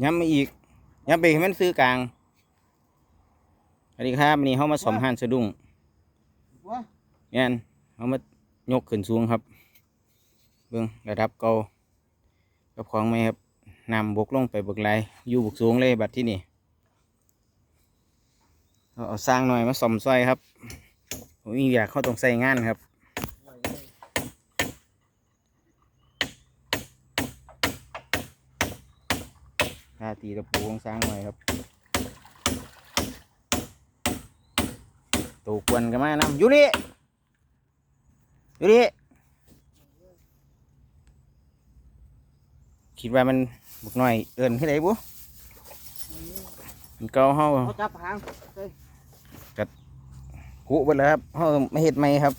ย้ำมาอีกย้ำไปให้มันซื้อกลางสวัสดีครับวันนี้เขามาสมหันสะดุ้งว่าเนี่ยเขามายกขึ้นสูงครับ เบื้องระดับเก่ากับของไหมครับนำบกลงไปบกไหลอยู่บกสูงเลยบัดที่นี่เอาเอาสร้างหน่อยมาสมซอยครับผมอยากเข้าตรงใส่งานครับ ท่าตีตะปูของสร้างหน่อยครับตูกวนกันมานะอยู่นี่อยู่นี่คิดว่ามันบุกหน่อยเอินขึ้นไหนบุมันเกาเฮาเขาจับหางกุไปแล้วครับเฮาไม่เห็ดไหมครับ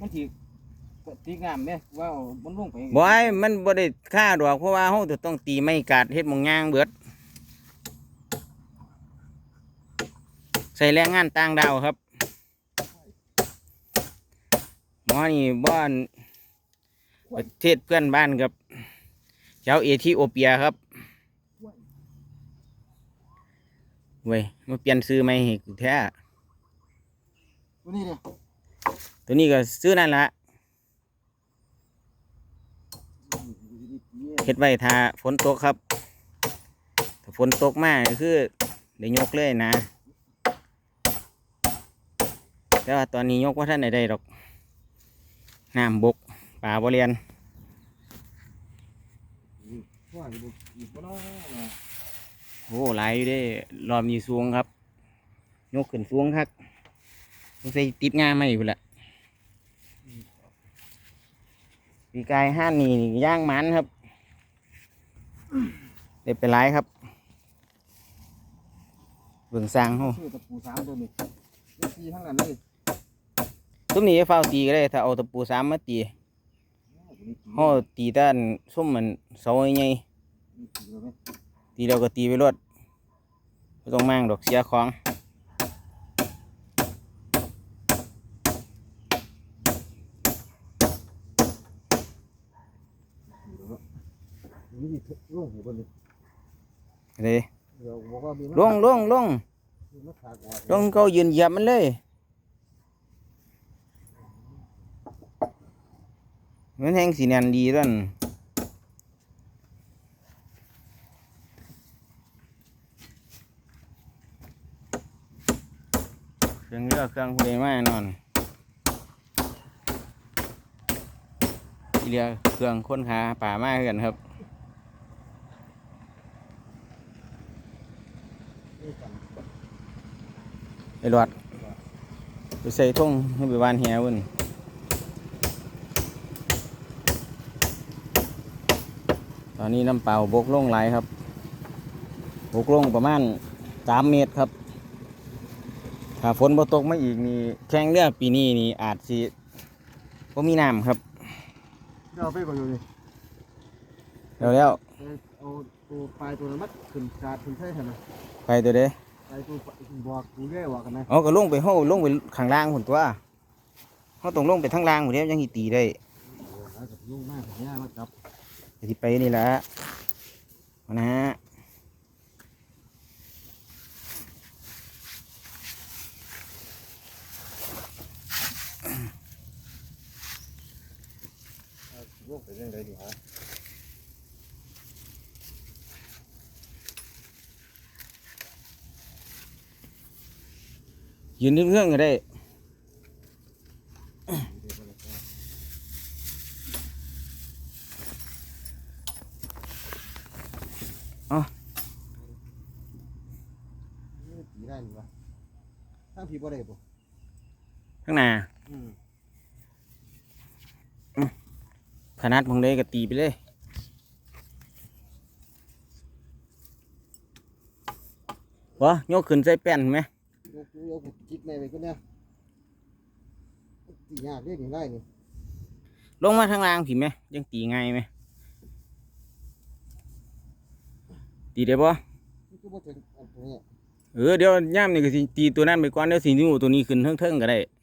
มันถีตีงามเนี่ยว่ามันลงไปบอยมันบ่ได้ค่าดอกเพราะว่าเฮาจะต้องตีไม่กาดเฮ็ดหมองย่างเบิด ใส่แรงงานต่างดาวครับหมอนี่บ้านประเทศเพื่อนบ้านกับเจ้าเอธิโอเปียครับเว้ยมาเปลี่ยนซื้อไหมให้กูแท้ตัวนี้เนี่ย ตัวนี้ก็ซื้อนั่นละเฮ็ดไว้ถ้าฝนตกครับ ถ้าฝนตกมากก็คือได้ยกเลยนะ แต่ว่าตอนนี้ยกว่าท่านใดได้ดอกน้ำบกป่าบรียนว่าอยู่อีกบ่เนโอ้หลายอยู่ด้รอบนี้สูงครับ ยกขึ้นสูงครับต้องใส่ติดงาไม่อยู่ละ ปีกายห้านนี่ย่างหมันครับเด็ดไปหลายครับเบิ่งสร้างเขาชื่อตะปูสามตัวนี้นี่ตีทั้งนั้นเลยตุ้มนี้เฝ้าตีก็ได้ถ้าเอาตะปูสามมาตีเขาตีด้านส้มมันเสาใหญ่ๆตีเราก็ตีไปรวดไม่ต้องมั่งดอกเสียของ นี่ลงหัวบนเลยเลยเดี๋ยวบอกว่ามีลงลงลงนักขากออกลงเขายืนเหยียบมันเลยมันแห้งสีแนนดีด้วนเครื่องเรือเครื่องคุยมานอนที่เรือเครื่องค้นหาป่ามากกันครับ ไอ้หลอดไปใส่ทุ่งให้ไปวานแหวพุ่นตอนนี้น้ำเปล่าบกลงไหลายครับ บกลงประมาณสามเมตรครับ ถ้าฝนบ่ตกมาอีกนี่แข่งเรือปีนี้นี่อาจสิบ่มีน้ำครับเดี๋ยวเอาไปก่อนอยู่นี่แล้วแล้วเอาตัวปลายตัวนั้นมัดขึ้นกาดขึ้นใช่ไหม ไปตัวเด้ปลายตัวบอกกูเรื่อยว่ากันนะเอาก็ลงไปเฮาลงไปข้างล่างหุ่นตัวเฮาต้องลงไปทางล่างหุ่นเดียวยังสิตีได้แล้วกับยุ่งมากแบบนี้มาจับก็สิไปนี่แหละนะฮะยุ่งไปเรื่องใดดีฮะ ยืนเรื่องๆก็ได้ผีได้หรือวะทั้งผีบ่ได้บ่ข้างหน้าอืมขนาดมึงเลยก็ตีไปเลยวะยกขึ้นใส่แป้นไหม ยกยกจิตแม่ไปก็เนี่ยตียากเด้นี่ได้นี่ลงมาทางล่างผิไหมยังตีง่ายไหมตีได้ปะมันก็บ่ถึงอันตรงนี้เออเดี๋ยวย่ามนี่ก็สิตีตัวนั้นไปก่อนเดี๋ยวสินิ้วตัวนี้ขึ้นเทิงๆก็ได้เ